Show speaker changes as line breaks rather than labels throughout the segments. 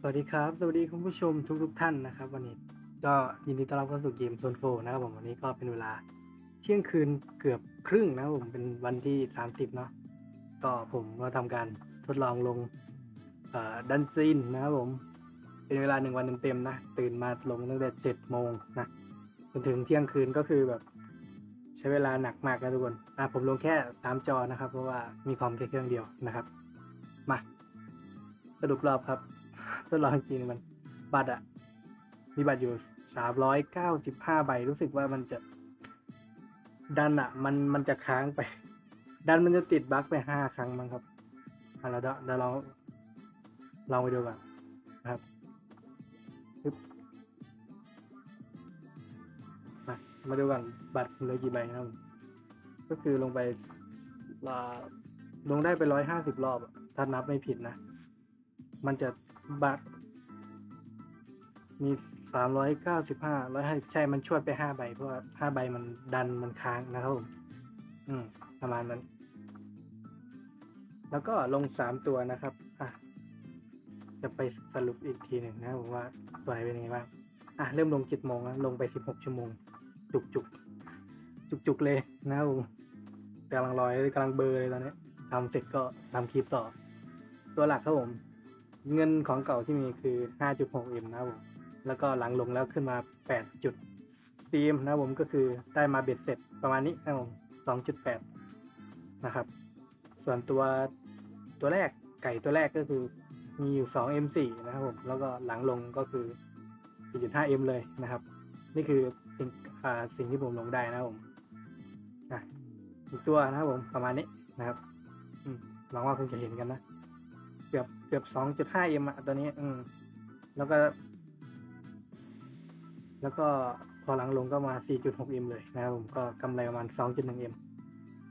สวัสดีครับ สวัสดีคุณผู้ชมทุกทุกๆท่านนะครับ วันนี้ก็ยินดีต้อนรับเข้าสู่เกมโซนโฟนะครับผมวันนี้ก็เป็นเวลาเที่ยงคืนเกือบครึ่งนะครับผมเป็นวันที่ 30 เนาะก็ผมก็ทำการทดลองลงดันซีนนะครับผม เป็นเวลาหนึ่งวันเต็มๆนะ ตื่นมาลงตั้งแต่เจ็ดโมงนะจนถึงเที่ยงคืนก็คือแบบใช้เวลาหนักมากนะทุกคนอะผมลงแค่สามจอนะครับ เพราะว่ามีคอมแค่เครื่องเดียวนะครับ มาสรุปรอบครับ ทดลองจริงมัน บัตรอะมีบัตรอยู่สามร้อยเก้าสิบห้าใบรู้สึกว่ามันจะ ดันอะมันมันจะค้างไป ดันมันจะติดบั๊กไปห้าครั้งมั้งครับอะเราเดี๋ยวเดี๋ยวเราลองไปดูก่อนนะครับทึบมามาดูก่อนบัตรเหลือกี่ใบครับก็คือลงไปลาลงได้ไปร้อยห้าสิบรอบ ถ้านับไม่ผิดนะ มันจะ บัตร มีสามร้อยเก้าสิบห้าร้อยห้าใช่มันช่วยไปห้าใบ เพราะว่าห้าใบมันดันมันค้างนะครับผมอืม ประมาณนั้น แล้วก็ลงสามตัวนะครับ อะ จะไปสรุปอีกทีหนึ่งนะผมว่าตัวไหนเป็นยังไงบ้างอะ เริ่มลงเจ็ดโมงแล้วลงไปสิบหกชั่วโมง จุกจุกจุกจุกเลยนะครับผมกำลังลอยกำลังเบลอเลยตอนนี้ทำเสร็จก็ทำคลิปต่อ ตัวหลักครับผม เงินของเก่าที่มีคือ 5.6M นะครับผม แล้วก็หลังลงแล้วขึ้นมา8จุดซีมนะครับผมก็คือได้มาเบ็ดเสร็จประมาณนี้นะครับผม 2.8 นะครับ ส่วนตัวตัวแรกไก่ตัวแรกก็คือมีอยู่ 2M4 นะครับผม แล้วก็หลังลงก็คือ 4.5M เลยนะครับ นี่คือสิ่งสิ่งที่ผมลงได้นะครับผมอะอีกตัวนะครับผมประมาณนี้นะครับหวังว่าคุณจะเห็นกันนะ เกือบเกือบสองจุดห้าเอ็มอะตัวนี้ อืม แล้วก็ แล้วก็พอหลังลงก็มาสี่จุดหกเอ็มเลยนะครับผมก็กำไรประมาณสองจุดหนึ่งเอ็ม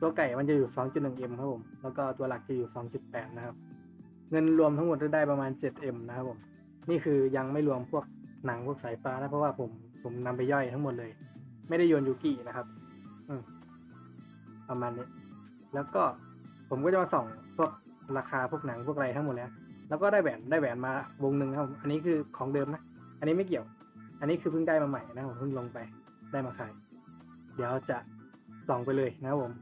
ตัวไก่มันจะอยู่สองจุดหนึ่งเอ็มครับผม แล้วก็ตัวหลักจะอยู่สองจุดแปดนะครับ เงินรวมทั้งหมดจะได้ประมาณเจ็ดเอ็มนะครับผม นี่คือยังไม่รวมพวกหนังพวกสายฟ้านะ เพราะว่าผมผมนำไปย่อยทั้งหมดเลย ไม่ได้โยนยูกินะครับ อืมประมาณนี้ แล้วก็ผมก็จะมาส่องพวก ราคาพวกหนังพวกอะไรทั้งหมดแล้ว แล้วก็ได้แหวนได้แหวนมาวงหนึ่งครับอันนี้คือของเดิมนะ อันนี้ไม่เกี่ยว อันนี้คือเพิ่งได้มาใหม่นะผมเพิ่งลงไปได้มาขาย เดี๋ยวจะส่องไปเลยนะครับผม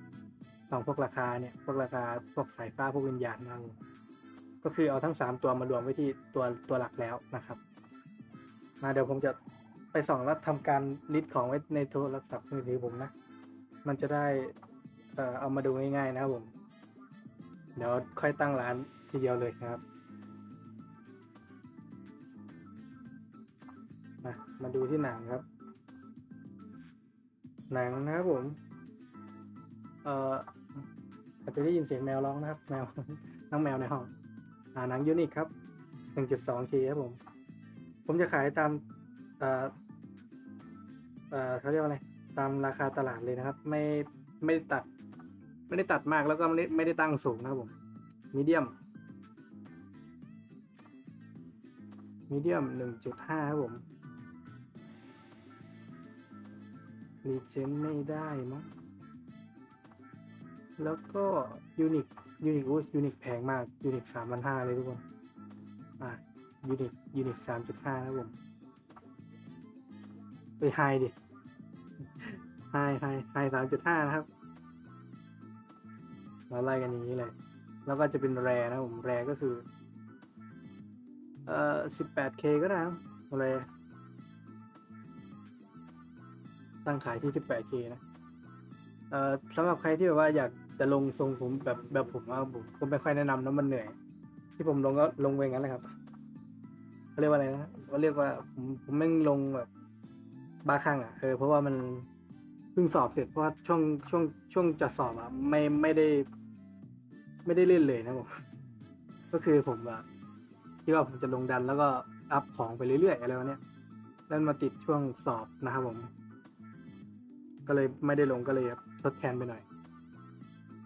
ส่องพวกราคาเนี่ย พวกราคาพวกสายฟ้าพวกวิญญาณนะครับก็คือเอาทั้งสามตัวมารวมไว้ที่ตัวตัวหลักแล้วนะครับ มาเดี๋ยวผมจะไปส่องแล้วทำการลิสต์ของไว้ในโทรศัพท์มือถือผมนะ มันจะได้ เอ่อเอามาดูง่ายๆนะครับผม เดี๋ยวค่อยตั้งร้านทีเดียวเลยครับมามาดูที่หนังครับ หนังนะครับผม เอ่ออาจจะได้ยินเสียงแมวร้องนะครับ แมวน้องแมวในห้องอ่าหนังยูนิคครับ 1.2K ครับผม ผมจะขายตาม เอ่อ เอ่อเขาเรียกว่าอะไร ตามราคาตลาดเลยนะครับ ไม่ไม่ตัด ไม่ได้ตัดมากแล้วก็ไม่ได้ไม่ได้ตั้งสูงนะครับผมมีเดียมมีเดียม1.5ครับผมรีเจนไม่ได้มั้งแล้วก็ยูนิคยูนิคโอ้ยูนิคแพงมากยูนิคสามพันห้าเลยทุกคนอะยูนิคยูนิคสามจุดห้าครับผมไปไฮดิไฮไฮไฮสามจุดห้านะครับ เราไล่กันอย่างนี้เลย แล้วก็จะเป็นแรนะผมแรก็คือ เอ่อ 18K ก็ได้นะแรตั้งขายที่ 18K นะ เอ่อสำหรับใครที่แบบว่าอยากจะลงทรงผมแบบแบบผมว่าผมผมไม่ค่อยแนะนำนะมันเหนื่อย ที่ผมลงก็ลงไปงั้นแหละครับเขาเรียกว่าอะไรนะเขาเรียกว่าผมผมแม่งลงแบบบ้าคลั่งอะเออเพราะว่ามันเพิ่งสอบเสร็จเพราะว่าช่วงช่วงช่วงจะสอบอะไม่ไม่ได้ ไม่ได้เล่นเลยนะผม ก็คือผมอะที่ว่าผมจะลงดันแล้วก็อัพของไปเรื่อยๆอะไรวะเนี้ยแล้วมาติดช่วงสอบนะครับผม ก็เลยไม่ได้ลงก็เลยทดแทนไปหน่อย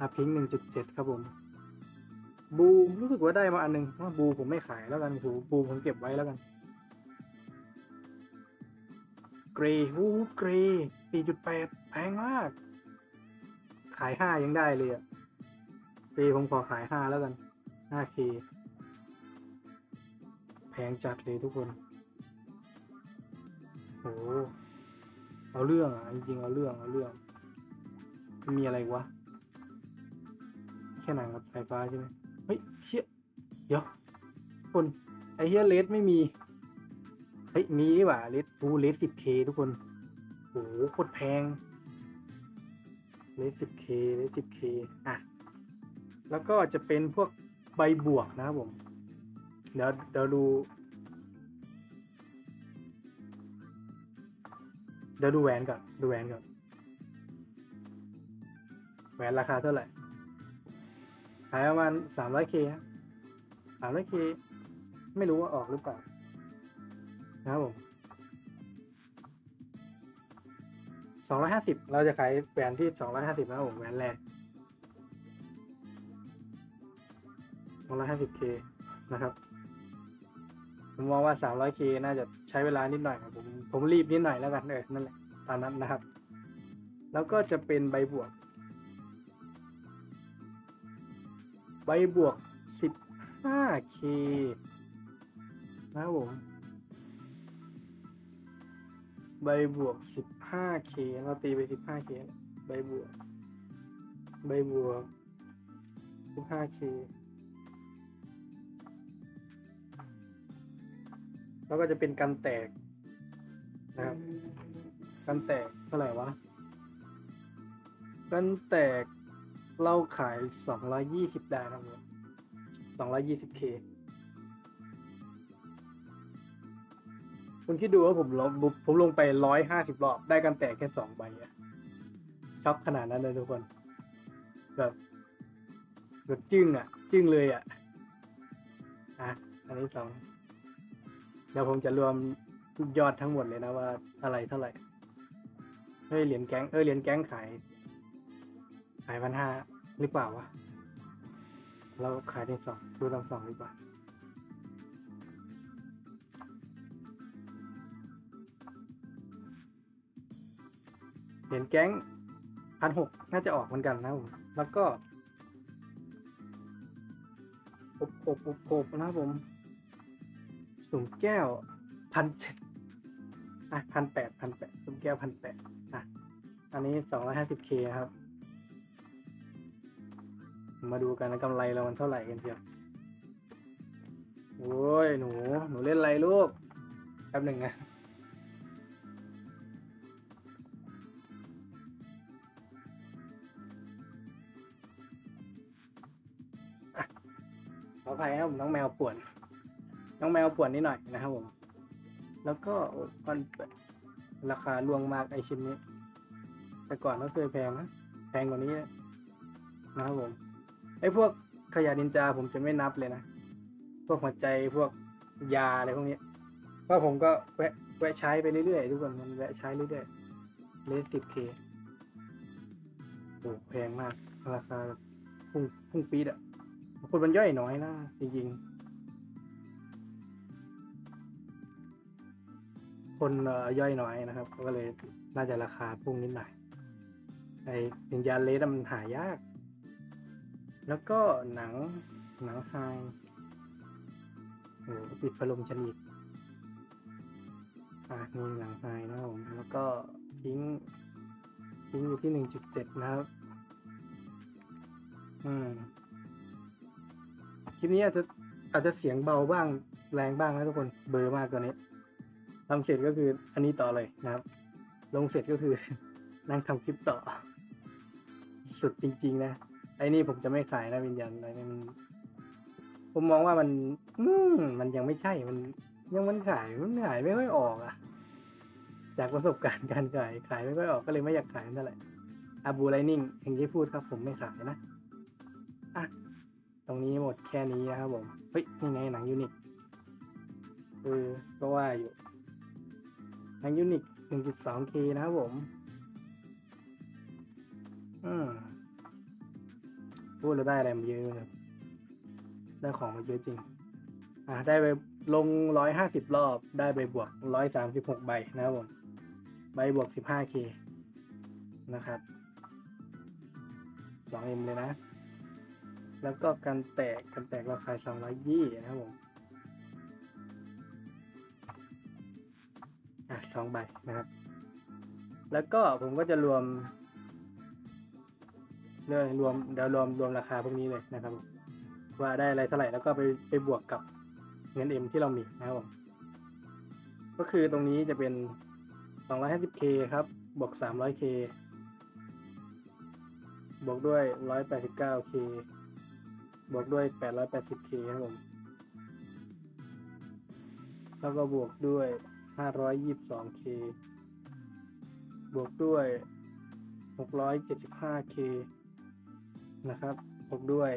อาพิงหนึ่งจุดเจ็ดครับผม บูรู้สึกว่าได้มาอันหนึงว่าบูผมไม่ขายแล้วกันบูบูผมเก็บไว้แล้วกัน เกรย์วูเกรย์สี่จุดแปดแพงมาก ขายห้ายังได้เลยอะ เกรย์ผมขอขายห้าแล้วกันห้าเคแพงจัดเลยทุกคนโหเอาเรื่องอะจริงเอาเรื่องเอาเรื่อง มีอะไรวะ แค่หนังกับสายฟ้าใช่ไหมเฮ้ยเชี่ยเดี๋ยวคนไอเฮียเลสไม่มี เฮ้ย มีว่าเลสโอ้เลสสิบเคทุกคนโอ้โหโคตรแพงเลสสิบเคเลสสิบเคอะ แล้วก็จะเป็นพวกใบบวกนะครับผม เดี๋ยวเดี๋ยวดู เดี๋ยวดูแหวนก่อน ดูแหวนก่อน แหวนราคาเท่าไหร่ ขายประมาณสามร้อยเคสามร้อยเคไม่รู้ว่าออกหรือเปล่า นะครับผมสองร้อยห้าสิบเราจะขายแหวนที่สองร้อยห้าสิบนะครับผมแหวนแรก วันละ 50k นะครับ ผมมองว่า 300k น่าจะใช้เวลานิดหน่อยครับผมผมรีบนิดหน่อยแล้วกันเออนั่นแหละตามนั้นนะครับ แล้วก็จะเป็นใบบวก ใบบวก 15k นะครับผมใบบวก 15k เราตีไป 15k ใบบวก ใบบวก 15k แล้วก็จะเป็นกันแตกนะครับกันแตกเท่าไหร่วะกันแตกเราขายสองร้อยี่สิบได้นะครับผมสองร้อยี่สิบเคคุณคิดดูว่าผมลงผมลงไปร้อยห้าสิบรอบ ได้กันแตกแค่สองใบอะช็อกขนาดนั้นเลยทุกคน แบบแบบจึ้งอะจึ้งเลยอะอะ อันนี้สอง เดี๋ยวผมจะรวมยอดทั้งหมดเลยนะว่าอะไรเท่าไหร่ เฮ้ยเหรียญแก๊งเออเหรียญแก๊งขาย ขายพันห้าหรือเปล่าวะ เราขายได้สองดูทั้งสองดีกว่าเหรียญแก๊งพันหกน่าจะออกเหมือนกันนะผมแล้วก็อบอบอบอบนะครับผม สุ่มแก้วพันเจ็ดอะพันแปดพันแปดสุ่มแก้วพันแปดอะอันนี้สองร้อยห้าสิบเคครับ มาดูกันนะกำไรเรามันเท่าไหร่กันเชียวโอ้ยหนู หนูเล่นอะไรลูกแป๊บหนึ่งนะขออภัยครับผมน้องแมวป่วน น้องแมวปวนนิดหน่อยนะครับผม แล้วก็มันราคาลวงมากไอชิ้นนี้ แต่ก่อนก็เคยแพงนะแพงกว่านี้นะครับผมไอพวกขยะนินจาผมจะไม่นับเลยนะพวกหัวใจพวกยาอะไรพวกนี้เพราะผมก็แวะแวะใช้ไปเรื่อยๆทุกคนมันแวะใช้เรื่อยๆเลสสิบเคโอ้แพงมากราคาพุ่งพุ่งปีดอะคนมันย่อยน้อยนะจริงๆ คนย่อยน้อยนะครับ ก็เลยน่าจะราคาพุ่งนิดหน่อยไอวิญญาเลสมันหายาก แล้วก็หนังหนังไฮโอ้ปิดพัดลมฉันอีกอะนี่หนังไฮนะครับผมแล้วก็ทิ้งทิ้งอยู่ที่หนึ่งจุดเจ็ดนะครับ อืมคลิปนี้อาจจะอาจจะเสียงเบาบ้างแรงบ้างนะทุกคนเบอร์มากตัวนี้ ทำเสร็จก็คืออันนี้ต่อเลยนะครับ ลงเสร็จก็คือ นั่งทำคลิปต่อ สุดจริง ๆ นะไอ้นี่ผมจะไม่ขายนะวิญญาณอะไรมันผมมองว่ามันอืมมันยังไม่ใช่มัน ยังมันขายมันขายไม่ค่อยออกอะจากประสบการณ์การขายขายไม่ค่อยออกก็เลยไม่อยากขายนั่นแหละอาบูไลนิ่งอย่างที่พูดครับ ผมไม่ขายนะอะตรงนี้หมดแค่นี้นะครับผมเฮ้ยนี่ไงหนังยูนิคเออก็ว่าอยู่ หนังยูนิค 1.2K นะครับผม อืมพูดแล้วได้อะไรมาเยอะเลยได้ของมาเยอะจริง อ่าได้ไปลง 150 รอบ ได้ไปบวก 136 ใบนะครับผม ใบบวก 15K นะครับ 2M เลยนะ แล้วก็กันแตกกันแตกราคาสองร้อยยี่นะครับผม อะสองใบนะครับ แล้วก็ผมก็จะรวมเรื่องรวมเดี๋ยวรวมรวมราคาพวกนี้เลยนะครับ ว่าได้อะไรเท่าไหร่แล้วก็ไปไปบวกกับเงินเอ็มที่เรามีนะครับผมก็คือตรงนี้จะเป็น 250k ครับ บวก 300k บวกด้วย 189k บวกด้วย 880k ครับผม แล้วก็บวกด้วย 522k บวกด้วย 675k นะครับ บวกด้วย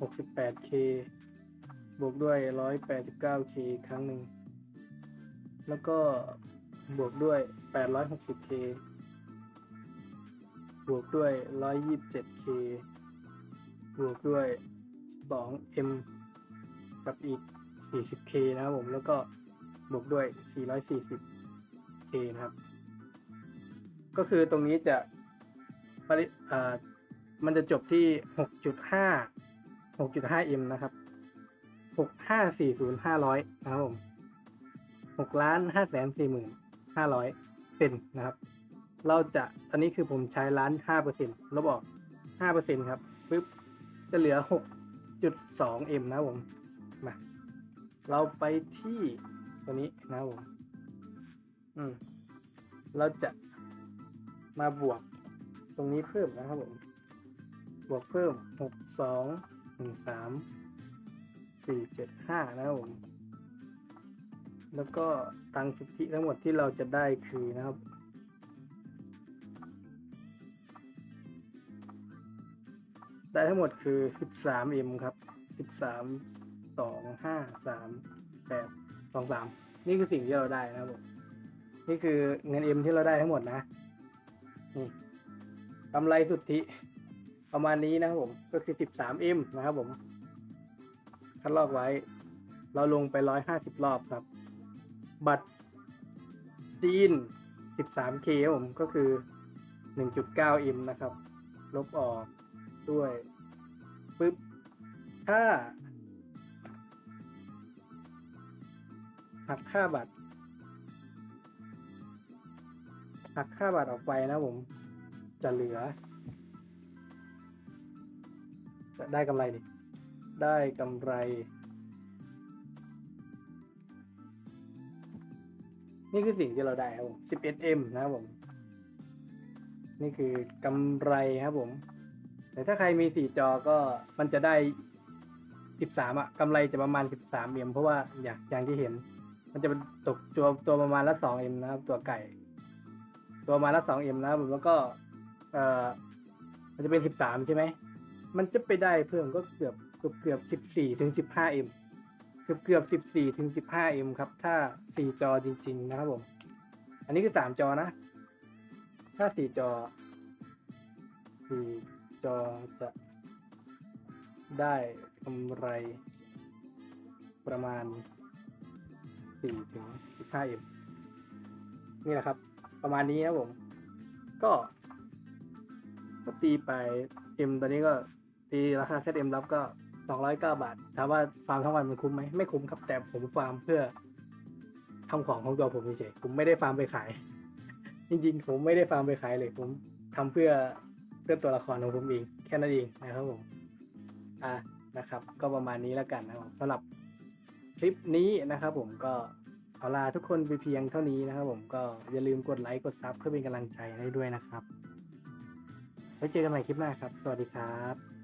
68k บวกด้วย 189k ครั้งหนึ่ง แล้วก็บวกด้วย 860k บวกด้วย 127k บวกด้วย 2m กับอีก 40k นะครับผม แล้วก็ บวกด้วย 440k นะครับ ก็คือตรงนี้จะปริอ่ามันจะจบที่ 6.5 6.5m นะครับ 6540500 นะครับผม6ล้าน5แสน4หมื่น500เป็นนะครับ เราจะตอนนี้คือผมใช้ล้าน5เปอร์เซ็นต์ลบออก5เปอร์เซ็นต์ครับปึ๊บจะเหลือ 6.2m นะผมมาเราไปที่ ตัวนี้นะครับผมอืมเราจะมาบวกตรงนี้เพิ่มนะครับผม บวกเพิ่ม6 2 1 3 4 7 5นะครับผม แล้วก็ตังค์สิทธิทั้งหมดที่เราจะได้คือนะครับได้ทั้งหมดคือ 13m ครับ 13 2 5 3 8 2 3นี่คือสิ่งที่เราได้นะครับผมนี่คือเงิน M ที่เราได้ทั้งหมดนะนี่กำไรสุทธิประมาณนี้นะครับผมก็คือ 13M นะครับผมคัดลอกไว้ เราลงไป150รอบครับ บัตรจีน 13K ครับผมก็คือ 1.9M นะครับ ลบออกด้วยปึ๊บถ้า หักค่าบัตร หักค่าบัตรออกไปนะผม จะเหลือ จะได้กำไรดิได้กำไร นี่คือสิ่งที่เราได้ครับผม 11M นะครับผม นี่คือกำไรครับผม แต่ถ้าใครมีสี่จอก็มันจะได้13อะกำไรจะประมาณ 13M เพราะว่าอย่างอย่างที่เห็น มันจะเป็นตกตัวตัวประมาณละ 2M นะครับ ตัวไก่ ตัวประมาณละ 2M นะครับผมแล้วก็ เอ่อ มันจะเป็น13ใช่ไหมมันจะไปได้เพิ่มก็เกือบเกือบเกือบ14ถึง 15M เอ็มเกือบเกือบ14ถึง 15M ครับ ถ้า4จอจริง ๆ นะครับผม อันนี้คือ3จอนะ ถ้า4จอ4จอจะได้กำไรประมาณ 4ถึง 15M นี่แหละครับ ประมาณนี้ครับผม ก็ก็ตีไป M ตอนนี้ก็ตีราคาเซต M รับก็209บาทถามว่าฟาร์มทั้งวันมันคุ้มไหมไม่คุ้มครับแต่ผมฟาร์มเพื่อทำของของตัวผมเฉยผมไม่ได้ฟาร์มไปขาย จริงๆ ผมไม่ได้ฟาร์มไปขายเลย ผมทำเพื่อเพื่อตัวละครของผมเองแค่นั้นเองนะครับผม อะนะครับ ก็ประมาณนี้แล้วกันนะครับสำหรับ คลิปนี้นะครับผมก็ขอลาทุกคนไปเพียงเท่านี้นะครับผมก็อย่าลืมกดไลค์กดซับเพื่อเป็นกำลังใจให้ด้วยนะครับไว้เจอกันใหม่คลิปหน้าครับ สวัสดีครับ